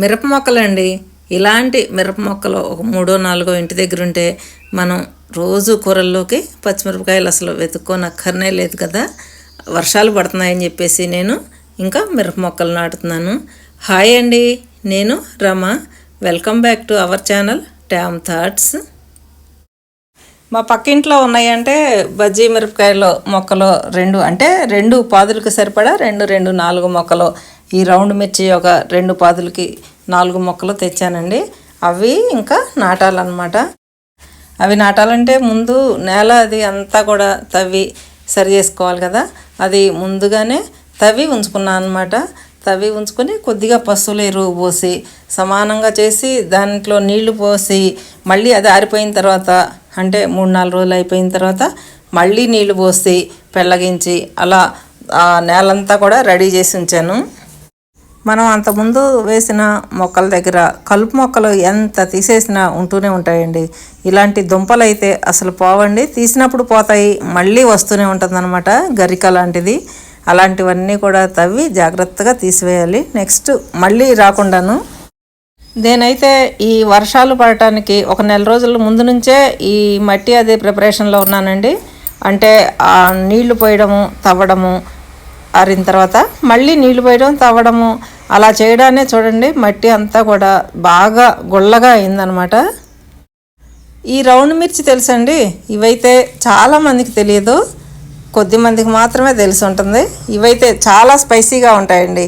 మిరప మొక్కలండి. ఇలాంటి మిరప మొక్కలు ఒక మూడో నాలుగో ఇంటి దగ్గర ఉంటే మనం రోజు కూరల్లోకి పచ్చిమిరపకాయలు అసలు వెతుక్కోనక్కర్నే లేదు కదా. వర్షాలు పడుతున్నాయని చెప్పేసి నేను ఇంకా మిరప మొక్కలు నాటుతున్నాను. హాయ్ అండి నేను Rama. Welcome back to our channel Tam Thoughts. మా పక్కింట్లో ఉన్నాయంటే బజ్జీ మిరపకాయలు మొక్కలు రెండు అంటే రెండు పాదులకు సరిపడా రెండు రెండు నాలుగు మొక్కలు ఈ రౌండ్ మిర్చి ఒక రెండు పాదులకి నాలుగు మొక్కలు తెచ్చానండి. అవి ఇంకా నాటాలన్నమాట. అవి నాటాలంటే ముందు నేల అది అంతా కూడా తవ్వి సరి చేసుకోవాలి కదా. అది ముందుగానే తవ్వి ఉంచుకున్నాను అనమాట తవ్వి ఉంచుకొని కొద్దిగా పశువుల ఎరువు పోసి సమానంగా చేసి దాంట్లో నీళ్ళు పోసి మళ్ళీ అది ఆరిపోయిన తర్వాత అంటే మూడు నాలుగు రోజులు అయిపోయిన తర్వాత మళ్ళీ నీళ్ళు పోసి పెళ్ళగించి అలా ఆ నేలంతా కూడా రెడీ చేసి ఉంచాను. మనం అంతకుముందు వేసిన మొక్కల దగ్గర కలుపు మొక్కలు ఎంత తీసేసినా ఉంటూనే ఉంటాయండి. ఇలాంటి దుంపలు అయితే అసలు పోవండి. తీసినప్పుడు పోతాయి మళ్ళీ వస్తూనే ఉంటుందన్నమాట గరిక లాంటిది. అలాంటివన్నీ కూడా తవ్వి జాగ్రత్తగా తీసివేయాలి. నెక్స్ట్ మళ్ళీ రాకుండాను. నేనైతే ఈ వర్షాలు పడటానికి ఒక నెల రోజుల ముందు నుంచే ఈ మట్టి అదే ప్రిపరేషన్లో ఉన్నానండి. అంటే ఆ నీళ్ళు పోయడము తవ్వడము ఆరిన తర్వాత మళ్ళీ నీళ్ళు పోయడం తవ్వడము అలా చేయడానే చూడండి మట్టి అంతా కూడా బాగా గుల్లగా అయిందనమాట. ఈ రౌండ్ మిర్చి తెలుసండి? ఇవైతే చాలా మందికి తెలియదు కొద్ది మందికి మాత్రమే తెలిసి ఉంటుంది. ఇవైతే చాలా స్పైసీగా ఉంటాయండి.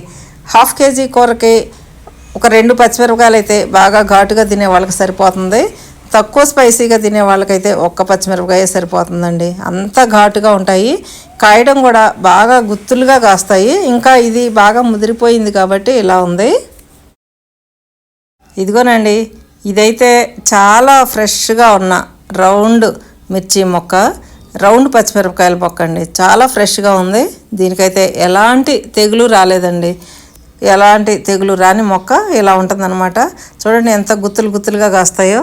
హాఫ్ కేజీ కూరకి ఒక రెండు పచ్చిమిరపకాయలు అయితే బాగా ఘాటుగా తినే వాళ్ళకి సరిపోతుంది. తక్కువ స్పైసీగా తినే వాళ్ళకైతే ఒక్క పచ్చిమిరపకాయ సరిపోతుందండి. అంత ఘాటుగా ఉంటాయి. కాయడం కూడా బాగా గుత్తులుగా కాస్తాయి. ఇంకా ఇది బాగా ముదిరిపోయింది కాబట్టి ఇలా ఉంది. ఇదిగోనండి ఇదైతే చాలా ఫ్రెష్గా ఉన్న రౌండ్ మిర్చి మొక్క. రౌండ్ పచ్చిమిరపకాయల మొక్క అండి. చాలా ఫ్రెష్గా ఉంది. దీనికైతే ఎలాంటి తెగులు రాలేదండి. ఎలాంటి తెగులు రాని మొక్క ఇలా ఉంటుందన్నమాట. చూడండి ఎంత గుత్తులు గుత్తులుగా కాస్తాయో.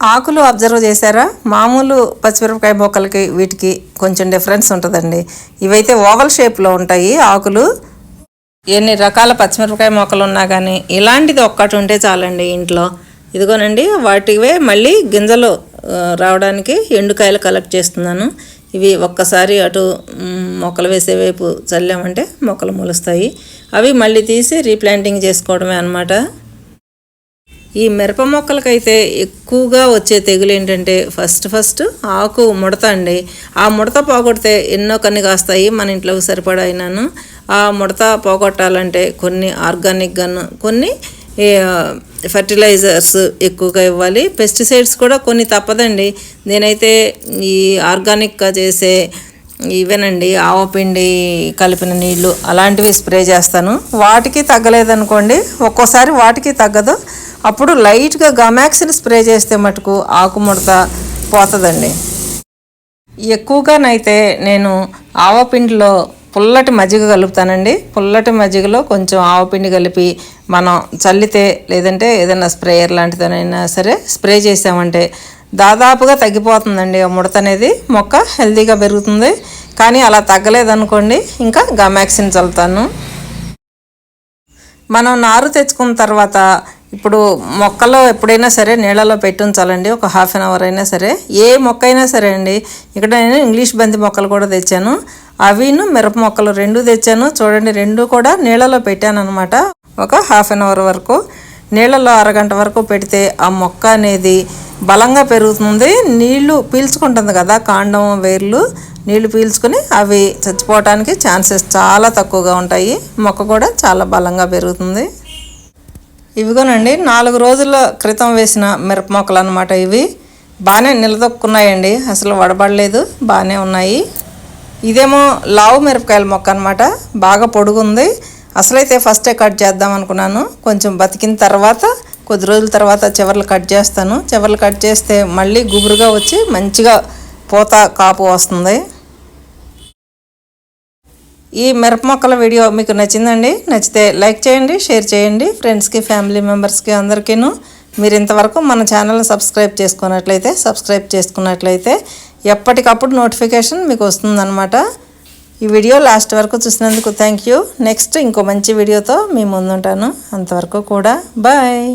ఆకులు అబ్జర్వ్ చేశారా? మామూలు పచ్చిమిరపకాయ మొక్కలకి వీటికి కొంచెం డిఫరెన్స్ ఉంటుందండి. ఇవైతే ఓవల్ షేప్లో ఉంటాయి ఆకులు. ఎన్ని రకాల పచ్చిమిరపకాయ మొక్కలు ఉన్నా కానీ ఇలాంటిది ఒక్కటి ఉంటే చాలండి ఇంట్లో. ఇదిగోనండి వాటివే మళ్ళీ గింజలు రావడానికి ఎండుకాయలు కలెక్ట్ చేస్తున్నాను. ఇవి ఒక్కసారి అటు మొక్కలు వేసే వైపు చల్లామంటే మొక్కలు మొలుస్తాయి. అవి మళ్ళీ తీసి రీప్లాంటింగ్ చేసుకోవడమే అన్నమాట. ఈ మిరప మొక్కలకైతే ఎక్కువగా వచ్చే తెగులు ఏంటంటే ఫస్ట్ ఫస్ట్ ఆకు ముడత అండి. ఆ ముడత పోగొడితే ఎన్నో కన్ని కాస్తాయి మన ఇంట్లోకి సరిపడా అయినాను. ఆ ముడత పోగొట్టాలంటే కొన్ని ఆర్గానిక్ గన్ను కొన్ని ఫర్టిలైజర్స్ ఎక్కువగా ఇవ్వాలి. పెస్టిసైడ్స్ కూడా కొన్ని తప్పదండి. నేనైతే ఈ ఆర్గానిక్గా చేసే ఇవేనండి ఆవపిండి కలిపిన నీళ్ళు అలాంటివి స్ప్రే చేస్తాను. వాటికి తగ్గలేదనుకోండి ఒక్కోసారి వాటికి తగ్గదు. అప్పుడు లైట్గా గమాక్సిని స్ప్రే చేస్తే మటుకు ఆకుముడత పోతుందండి. ఎక్కువగానైతే నేను ఆవపిండిలో పుల్లటి మజ్జిగ కలుపుతానండి. పుల్లటి మజ్జిగలో కొంచెం ఆవపిండి కలిపి మనం చల్లితే లేదంటే ఏదైనా స్ప్రేయర్ లాంటిదైనా సరే స్ప్రే చేసామంటే దాదాపుగా తగ్గిపోతుందండి ఆ ముడత అనేది. మొక్క హెల్తీగా పెరుగుతుంది. కానీ అలా తగ్గలేదనుకోండి ఇంకా గమాక్సిన్ చల్లుతాను. మనం నారు తెచ్చుకున్న తర్వాత ఇప్పుడు మొక్కలో ఎప్పుడైనా సరే నీళ్ళలో పెట్టి ఉంచాలండి. ఒక హాఫ్ అన్ అవర్ అయినా సరే. ఏ మొక్క అయినా సరే అండి. ఇక్కడ నేను ఇంగ్లీష్ బంతి మొక్కలు కూడా తెచ్చాను. అవిను మిరప మొక్కలు రెండు తెచ్చాను. చూడండి రెండు కూడా నీళ్ళలో పెట్టాను అనమాట ఒక హాఫ్ అన్ అవర్ వరకు. నీళ్ళలో అరగంట వరకు పెడితే ఆ మొక్క అనేది బలంగా పెరుగుతుంది. నీళ్ళు పీల్చుకుంటుంది కదా కాండం వేర్లు నీళ్ళు పీల్చుకుని అవి చచ్చిపోవటానికి ఛాన్సెస్ చాలా తక్కువగా ఉంటాయి. మొక్క కూడా చాలా బలంగా పెరుగుతుంది. ఇవిగోనండి నాలుగు రోజుల క్రితం వేసిన మిరప మొక్కలు అనమాట ఇవి. బాగానే నిలదొక్కున్నాయండి. అసలు వడబడలేదు బాగానే ఉన్నాయి. ఇదేమో లావు మిరపకాయల మొక్క అనమాట బాగా పొడుగుంది. అసలైతే ఫస్టే కట్ చేద్దాం అనుకున్నాను. కొంచెం బతికిన తర్వాత కొద్ది రోజుల తర్వాత చివర్లు కట్ చేస్తాను. చివర్లు కట్ చేస్తే మళ్ళీ గుబురుగా వచ్చి మంచిగా పూత కాపు వస్తుంది. ఈ మిరప మొక్కల వీడియో మీకు నచ్చిందండి నచ్చితే లైక్ చేయండి షేర్ చేయండి. ఫ్రెండ్స్కి ఫ్యామిలీ మెంబర్స్కి అందరికీను మీరు ఇంతవరకు మన ఛానల్ని సబ్స్క్రైబ్ చేసుకున్నట్లయితే సబ్స్క్రైబ్ చేసుకున్నట్లయితే ఎప్పటికప్పుడు నోటిఫికేషన్ మీకు వస్తుందన్నమాట. ఈ వీడియో లాస్ట్ వరకు చూసినందుకు థ్యాంక్ యూ నెక్స్ట్ ఇంకో మంచి వీడియోతో మీ ముందుంటాను. అంతవరకు కూడా బాయ్